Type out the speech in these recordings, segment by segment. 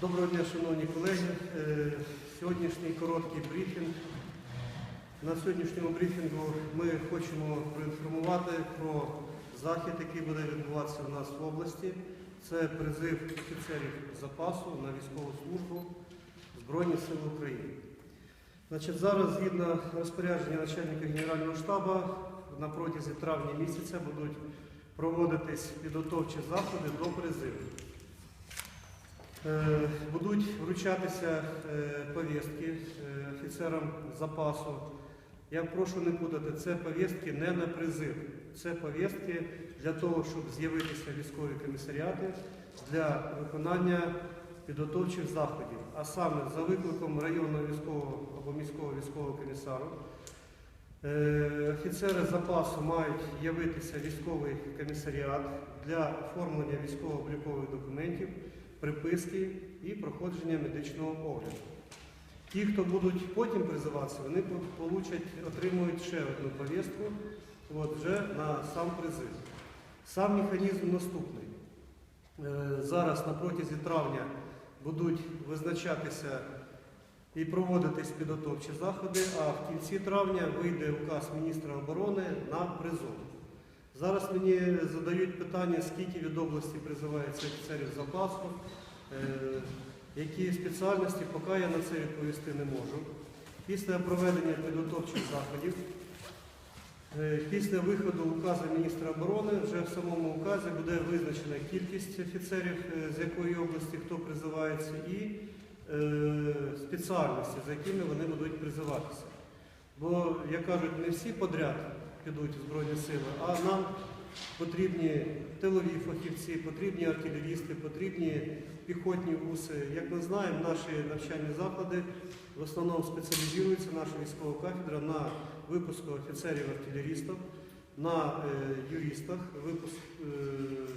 Доброго дня, шановні колеги. Е, Сьогоднішній короткий брифінг. На сьогоднішньому брифінгу ми хочемо проінформувати про захід, який буде відбуватися у нас в області. Це призив офіцерів запасу на військову службу Збройні Сили України. Значить, зараз, згідно розпорядження начальника Генерального штабу, на протязі травня місяця будуть проводитись підготовчі заходи до призиву. Е, Будуть вручатися е, повістки е, офіцерам запасу. Я прошу не путати, це повістки не на призив. Це повістки для того, щоб з'явитися військові комісаріати для виконання підготовчих заходів. А саме за викликом районного військового або міського військового комісару. Офіцери запасу мають явитися військовий комісаріат для оформлення військово-облікових документів, приписки і проходження медичного огляду. Ті, хто будуть потім призиватися, вони получать, отримують ще одну повістку от, вже на сам призив. Сам механізм наступний. Е, Зараз на протязі травня будуть визначатися і проводитись підготовчі заходи, а в кінці травня вийде указ міністра оборони на призов. Зараз мені задають питання, скільки від області призивається офіцерів запасу, е, які спеціальності, поки я на це відповісти не можу. Після проведення підготовчих заходів, е, після виходу указу міністра оборони, вже в самому указі буде визначена кількість офіцерів, е, з якої області хто призивається, і спеціальності, за якими вони будуть призиватися. Бо, як кажуть, не всі подряд підуть Збройні Сили, а нам потрібні тилові фахівці, потрібні артилерісти, потрібні піхотні вуси. Як ми знаємо, наші навчальні заклади в основному спеціалізуються, наша військова кафедра на випуску офіцерів-артилерістів, на е, юристах, випуск е,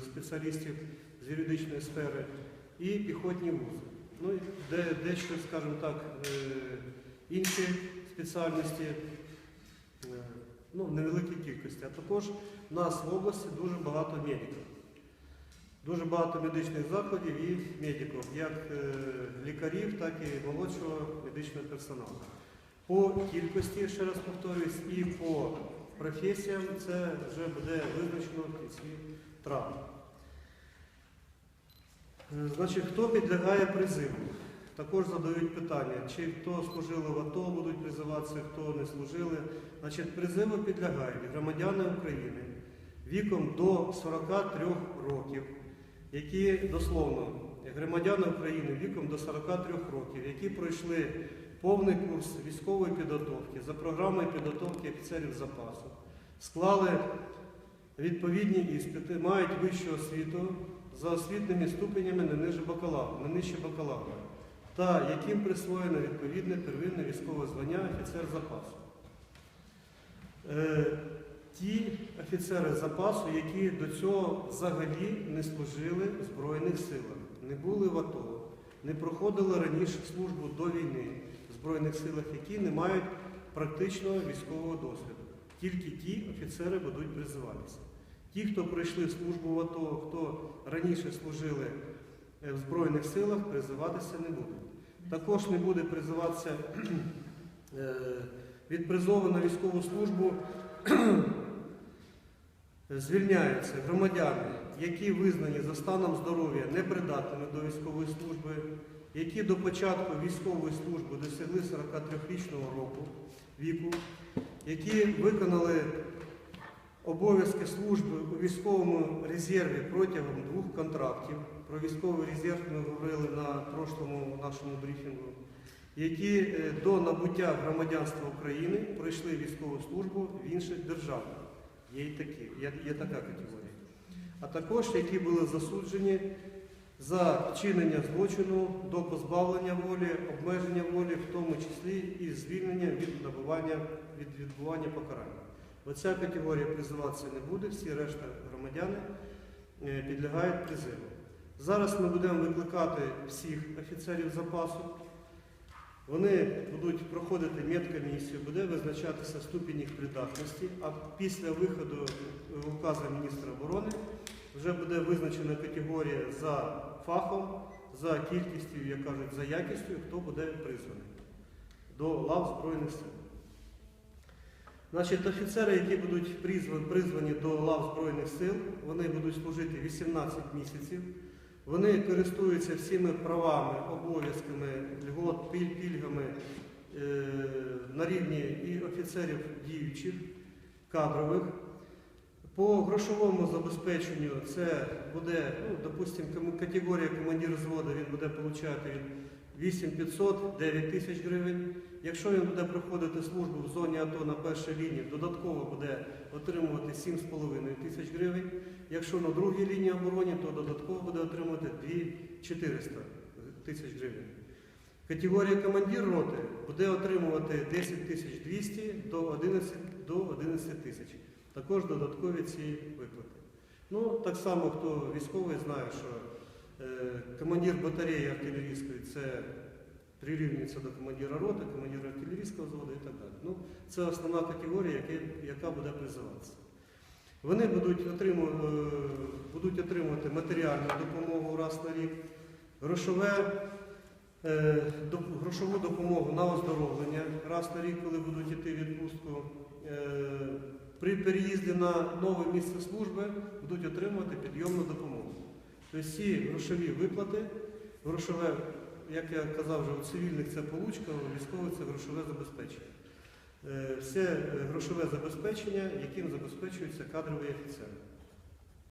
спеціалістів з юридичної сфери і піхотні вузи. Ну, де, дещо, скажімо так, е, інші спеціальності, ну, невеликій кількості. А також в нас в області дуже багато медиків. Дуже багато медичних закладів і медиків, як е, лікарів, так і молодшого медичного персоналу. По кількості, ще раз повторюсь, і по професіям це вже буде визначено в кінці травня. Значить, хто підлягає призиву? Також задають питання, чи хто служили в АТО, будуть призиватися, хто не служили. Значить, призиву підлягають громадяни України віком до 43 років, які дословно громадяни України віком до 43 років, які пройшли повний курс військової підготовки за програмою підготовки офіцерів запасу, склали відповідні іспити, мають вищу освіту за освітніми ступенями не нижче бакалавра, та яким присвоєно відповідне первинне військове звання офіцер запасу. Е, ті офіцери запасу, які до цього взагалі не служили в Збройних силах, не були в АТО, не проходили раніше службу до війни в Збройних силах, які не мають практичного військового досвіду. Тільки ті офіцери будуть призиватися. Ті, хто пройшли службу в АТО, хто раніше служили в Збройних силах, призиватися не будуть. Також не буде призиватися е, від призову на військову службу звільняються громадяни, які визнані за станом здоров'я непридатними до військової служби, які до початку військової служби досягли 43-річного року віку, які виконали обов'язки служби у військовому резерві протягом двох контрактів. Про військовий резерв ми говорили на прошлому нашому брифінгу, які е, до набуття громадянства України пройшли військову службу в інших державах. Є і такі, є, така категорія. А також які були засуджені за вчинення злочину до позбавлення волі, обмеження волі, в тому числі і звільнення від набування від відбування покарання. Оця категорія призиватися не буде, всі решта громадяни е, підлягають призиву. Зараз ми будемо викликати всіх офіцерів запасу. Вони будуть проходити медкомісію, буде визначатися ступінь їх придатності, а після виходу е, указу міністра оборони вже буде визначена категорія за фахом, за кількістю, як кажуть, за якістю, хто буде призваний до лав Збройних сил. Значить, офіцери, які будуть призвані, до лав Збройних сил, вони будуть служити 18 місяців. Вони користуються всіми правами, обов'язками, льгот, піль- пільгами е, на рівні і офіцерів діючих, кадрових. По грошовому забезпеченню це буде, ну, допустимо, категорія командир взводу, він буде отримати 8500 9 тисяч гривень. Якщо він буде проходити службу в зоні АТО на першій лінії, додатково буде отримувати 7,5 тисяч гривень. Якщо на другій лінії оборони, то додатково буде отримувати 2400 тисяч гривень. Категорія командир роти буде отримувати 10 тисяч 200 до 11, до 11 тисяч. Також додаткові ці виплати. Ну, так само, хто військовий знає, що командир батареї артилерійської це прирівнюється до командира роти, командира артилерійського взводу і так далі. Ну, це основна категорія, яка, буде призиватися. Вони будуть отримувати, будуть отримувати матеріальну допомогу раз на рік, грошове, е, грошову допомогу на оздоровлення раз на рік, коли будуть йти відпустку. Е, При переїзді на нове місце служби будуть отримувати підйомну допомогу. Всі грошові виплати, грошове, як я казав, вже у цивільних це получка, у військових це грошове забезпечення. Е, Все е, грошове забезпечення, яким забезпечується кадровий офіцери.